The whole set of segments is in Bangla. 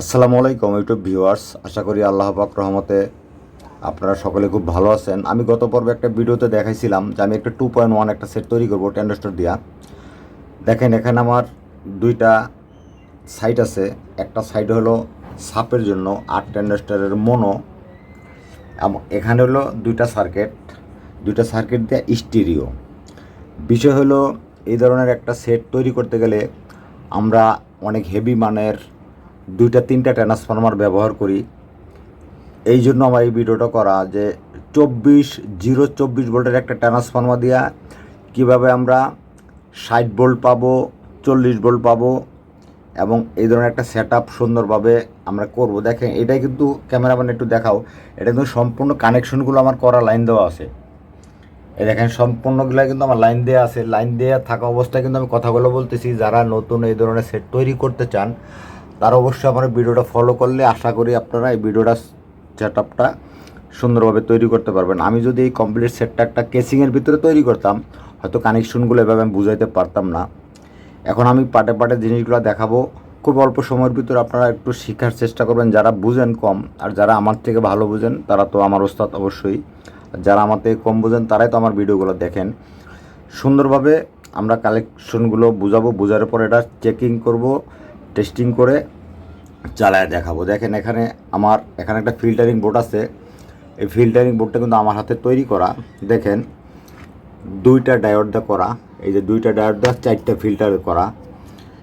আসসালামু আলাইকুম ইউটিউব ভিউয়ার্স আশা করি আল্লাহ পাক রহমতে আপনারা সকলে খুব ভালো আছেন। আমি গত পর্বে একটা ভিডিওতে দেখাইছিলাম যে আমি একটা টু পয়েন্ট ওয়ান একটা সেট তৈরি করব টেন্ডাস্টার দিয়া। দেখেন, এখানে আমার দুইটা সাইট আছে। একটা সাইড হলো সাপের জন্য, আর টেন্ডাস্টারের মনো এখানে হলো দুইটা সার্কিট দুইটা সার্কিট দিয়ে স্টিরিও বিষয় হলো, এই ধরনের একটা সেট তৈরি করতে গেলে আমরা অনেক হেভি মানের দুইটা, তিনটা ট্রান্সফরমার ব্যবহার করি। এই জন্য আমার এই ভিডিওটা করা যে চব্বিশ, জিরো চব্বিশ ভোল্টের একটা ট্রান্সফরমার দিয়া কীভাবে আমরা ষাট ভোল্ট পাবো, চল্লিশ ভোল্ট পাবো এবং এই ধরনের একটা সেট আপ সুন্দরভাবে আমরা করব। দেখেন, এটাই কিন্তু ক্যামেরাম্যান একটু দেখাও। এটা কিন্তু সম্পূর্ণ কানেকশনগুলো আমার করা লাইন দেওয়া আছে। এই দেখেন, সম্পূর্ণগুলো কিন্তু আমার লাইন দেওয়া আছে। লাইন দেওয়া থাকা অবস্থায় কিন্তু আমি কথাগুলো বলতেছি। যারা নতুন এই ধরনের সেট তৈরি করতে চান তারা অবশ্যই আমার ভিডিওটা ফলো করলে আশা করি আপনারা এই ভিডিওটা সেট আপটা সুন্দরভাবে তৈরি করতে পারবেন। আমি যদি এই কমপ্লিট সেটটা একটা কেসিংয়ের ভিতরে তৈরি করতাম, হয়তো কানেকশনগুলো এভাবে আমি বুঝাইতে পারতাম না। এখন আমি পাটে পাটে জিনিসগুলো দেখাবো। খুব অল্প সময়ের ভিতরে আপনারা একটু শেখার চেষ্টা করবেন। যারা বুঝেন কম, আর যারা আমার থেকে ভালো বুঝেন, তারা তো আমার ওস্তাদ অবশ্যই। যারা আমার থেকে কম বুঝেন, তারাই তো আমার ভিডিওগুলো দেখেন। সুন্দরভাবে আমরা কালেকশনগুলো বুঝাবো। বোঝার পর এটা চেকিং করব। টেস্টিং করে চালায় দেখাবো। দেখেন এখানে আমার, এখানে একটা ফিল্টারিং বোর্ড আছে। এই ফিল্টারিং বোর্ডটা কিন্তু আমার হাতে তৈরি করা। দেখেন, দুইটা ডায়োড দিয়ে করা। এই যে দুইটা ডায়োড দিয়ে চারটা ফিল্টার করা।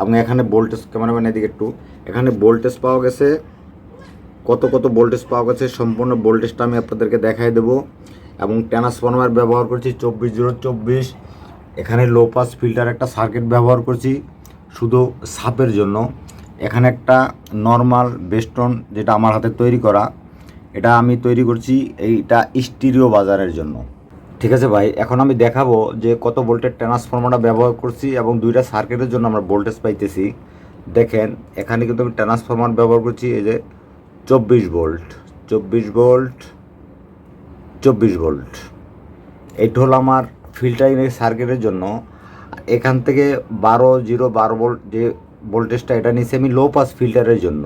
এবং এখানে ভোল্টেজ ক্যামেরাম্যান এদিকে একটু। এখানে ভোল্টেজ পাওয়া গেছে, কত কত ভোল্টেজ পাওয়া গেছে, সম্পূর্ণ ভোল্টেজটা আমি আপনাদেরকে দেখাই দেবো। এবং ট্রান্সফরমার ব্যবহার করছি চব্বিশ জিরো চব্বিশ। এখানে লো পাস ফিল্টার একটা সার্কিট ব্যবহার করছি। শুধু সাপের জন্য, এখানে একটা নর্মাল বেস্টন যেটা আমার হাতে তৈরি করা, এটা আমি তৈরি করছি এইটা স্টিরিও বাজারের জন্য। ঠিক আছে ভাই, এখন আমি দেখাবো যে কত ভোল্টের ট্রান্সফর্মারটা ব্যবহার করছি এবং দুইটা সার্কিটের জন্য আমরা ভোল্টেজ পাইতেছি। দেখেন, এখানে কিন্তু আমি ট্রান্সফর্মার ব্যবহার করছি এই যে চব্বিশ ভোল্ট চব্বিশ ভোল্ট চব্বিশ ভোল্ট। এটা হলো আমার ফিল্টারিং সার্কিটের জন্য এখান থেকে বারো, জিরো, বারো ভোল্ট যে ভোল্টেজটা এটা নিয়েছি আমি লো পাস ফিল্টারের জন্য।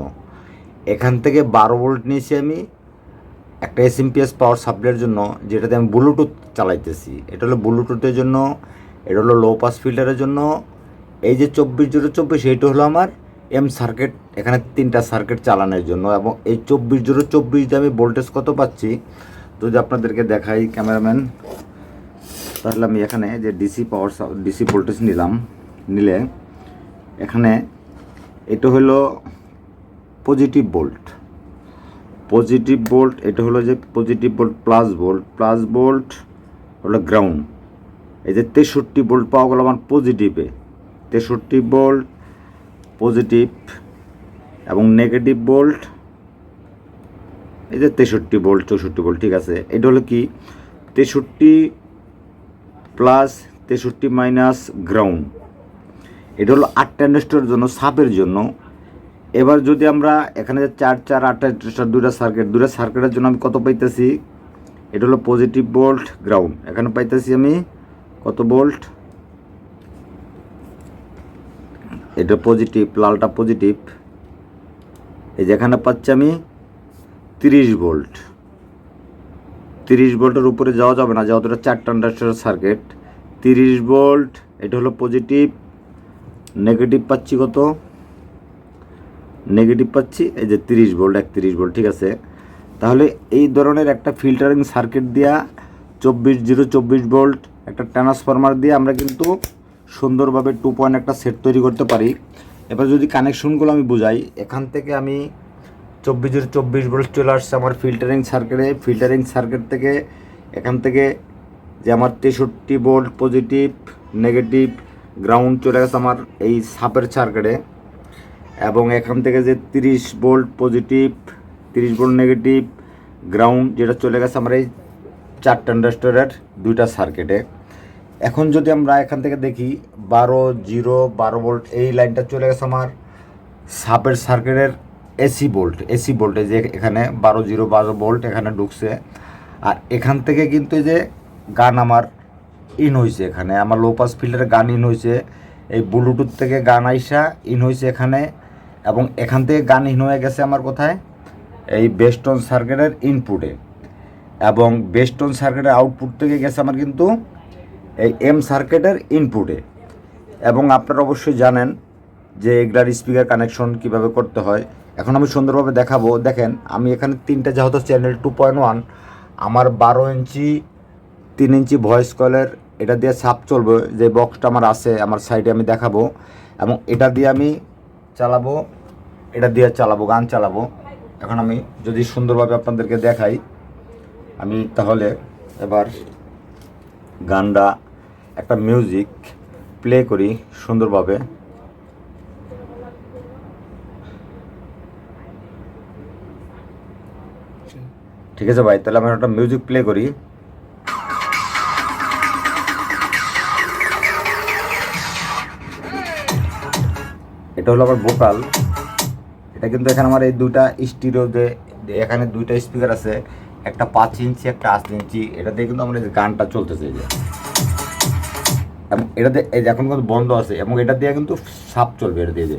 এখান থেকে বারো ভোল্ট নিয়েছি আমি একটা এসএমপিএস পাওয়ার সাপ্লাইয়ের জন্য, যেটাতে আমি ব্লুটুথ চালাইতেছি। এটা হলো ব্লুটুথের জন্য, এটা হলো লো পাস ফিল্টারের জন্য। এই যে চব্বিশ জিরো চব্বিশ, এইটা হলো আমার এম সার্কিট এখানে তিনটা সার্কিট চালানোর জন্য। এবং এই চব্বিশ জিরো চব্বিশ দিয়ে আমি ভোল্টেজ কত পাচ্ছি? যদি আপনাদেরকে দেখাই ক্যামেরাম্যান তাহলে আমি এখানে যে ডিসি পাওয়ার ডিসি ভোল্টেজ নিলাম, নিলে এখানে এটা হলো পজিটিভ ভোল্ট পজিটিভ ভোল্ট এটা হলো যে positive volt plus volt plus volt হলো গ্রাউন্ড এই যে তেষট্টি ভোল্ট পাওয়া গেল আমার পজিটিভে তেষট্টি ভোল্ট পজিটিভ এবং নেগেটিভ ভোল্ট এই যে তেষট্টি ভোল্ট চৌষট্টি ভোল্ট ঠিক আছে। এটা হলো কি? তেষট্টি প্লাস তেষট্টি মাইনাস গ্রাউন্ড এটা হলো আট ট্যান্ডেস্টের জন্য, সাপের জন্য। এবার যদি আমরা এখানে চার চার, আটটা দুটা সার্কিট দুটা সার্কিটের জন্য আমি কত পাইতেছি? এটা হলো পজিটিভ বোল্ট গ্রাউন্ড এখানে পাইতেছি আমি কত বোল্ট এটা পজিটিভ লালটা পজিটিভ এই যেখানে পাচ্ছি আমি তিরিশ ভোল্ট তিরিশ ভোল্টের উপরে যাওয়া যাবে না, যেহেতু চার ট্রান্ডাস্টার সার্কিট তিরিশ ভোল্ট, এটা হলো পজিটিভ নেগেটিভ পাচ্ছি কত? নেগেটিভ পাচ্ছি, এই যে তিরিশ ভোল্ট, একত্রিশ ভোল্ট, ঠিক আছে? তাহলে এই ধরনের একটা ফিল্টারিং সার্কিট দিয়া চব্বিশ জিরো চব্বিশ ভোল্ট একটা ট্রান্সফরমার দিয়ে আমরা কিন্তু সুন্দরভাবে টু পয়েন্ট একটা সেট তৈরি করতে পারি। এবার যদি কানেকশনগুলো আমি বুঝাই, এখান থেকে আমি চব্বিশ জিরো চব্বিশ ভোল্ট চলে আসছে আমার ফিল্টারিং সার্কিটে ফিল্টারিং সার্কিট থেকে এখান থেকে যে আমার তেষট্টি ভোল্ট পজিটিভ নেগেটিভ গ্রাউন্ড চলে গেছে আমার এই সাপের সার্কিটে এবং এখান থেকে যে তিরিশ ভোল্ট পজিটিভ তিরিশ ভোল্ট নেগেটিভ গ্রাউন্ড যেটা চলে গেছে আমার এই চার ট্রান্ডাস্টারের দুইটা সার্কিটে এখন যদি আমরা এখান থেকে দেখি, বারো জিরো, বারো ভোল্ট এই লাইনটা চলে গেছে আমার সাপের সার্কিটের এসি ভোল্ট এসি ভোল্টেজ এখানে বারো জিরো বারো ভোল্ট এখানে ঢুকছে। আর এখান থেকে কিন্তু যে গান আমার ইন হয়েছে এখানে, আমার লো পাস গান ইন হয়েছে এই ব্লুটুথ থেকে গান আইসা ইন হয়েছে এখানে, এবং এখান থেকে গান ইন হয়ে গেছে আমার কোথায়? এই বেস্টন সার্কিটের ইনপুটে এবং বেস্টন সার্কিটের আউটপুট থেকে গেছে আমার কিন্তু এই এম সার্কিটের ইনপুটে এবং আপনারা অবশ্যই জানেন যে এগুলার স্পিকার কানেকশন কীভাবে করতে হয়। এখন আমি সুন্দরভাবে দেখাবো। দেখেন, আমি এখানে তিনটা যেহেতু চ্যানেল টু পয়েন্ট ওয়ান আমার বারো ইঞ্চি, তিন ইঞ্চি ভয়েস কলের এটা দিয়ে ছাপ চলবে, যে বক্সটা আমার আছে, আমার সাইডে আমি দেখাবো। এবং এটা দিয়ে আমি চালাবো, এটা দিয়ে চালাবো, গান চালাবো। এখন আমি যদি সুন্দরভাবে আপনাদেরকে দেখাই, আমি তাহলে এবার গানটা, একটা মিউজিক প্লে করি সুন্দরভাবে। ঠিক আছে ভাই, তাহলে আমি একটা মিউজিক প্লে করি। এটা হলো আমার ভোকাল এটা কিন্তু এখানে আমার এই দুটা স্টিরিও যে এখানে দুইটা স্পিকার আছে, একটা পাঁচ ইঞ্চি, একটা আট ইঞ্চি, এটা দিয়ে কিন্তু আমার যে গানটা চলতেছে যে। এবং এটা দিয়ে এখন কিন্তু বন্ধ আছে, এবং এটা দিয়ে কিন্তু সাপ চলবে, এটা দিয়ে যে।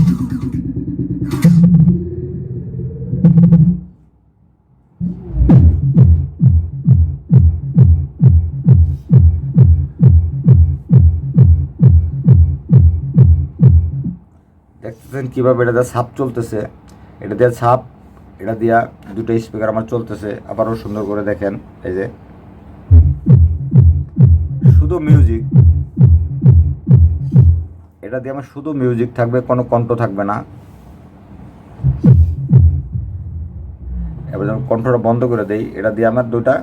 কীভাবে এটা দিয়ে সাপ চলতেছে, এটা দিয়ে সাপ এটা দিয়া দুটো স্পিকার আমার চলতেছে, আবারও সুন্দর করে দেখেন, এই যে। শুধু মিউজিক এটা দিয়ে আমার শুধু মিউজিক থাকবে, কোনো কণ্ঠ থাকবে না। এবার যখন কণ্ঠটা বন্ধ করে দেই, এটা দিয়ে আমার দুটা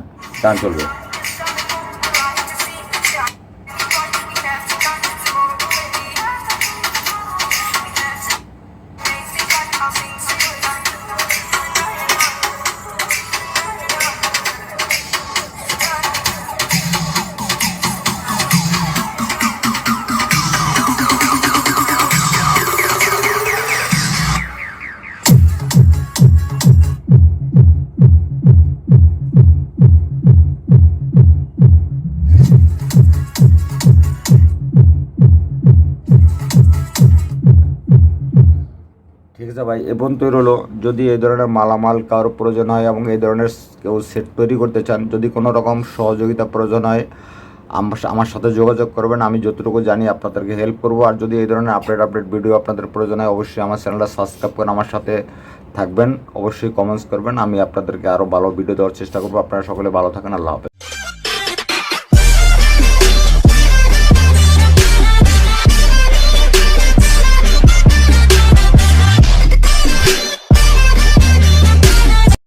গান চলবে। আছে ভাই এবং তৈরি হলো যদি এই ধরনের মালামাল কারোর প্রয়োজন হয় এবং এই ধরনের কেউ সেট তৈরি করতে চান, যদি কোনো রকম সহযোগিতা প্রয়োজন হয়, আম- আমার সাথে যোগাযোগ করবেন। আমি যতটুকু জানি আপনাদেরকে হেল্প করব। আর যদি এই ধরনের আপডেট আপডেট ভিডিও আপনাদের প্রয়োজন হয়, অবশ্যই আমার চ্যানেলটা সাবস্ক্রাইব করে আমার সাথে থাকবেন। অবশ্যই কমেন্টস করবেন। আমি আপনাদেরকে আরও ভালো ভিডিও দেওয়ার চেষ্টা করব। আপনারা সকলে ভালো থাকেন। আল্লাহ হাফেজ।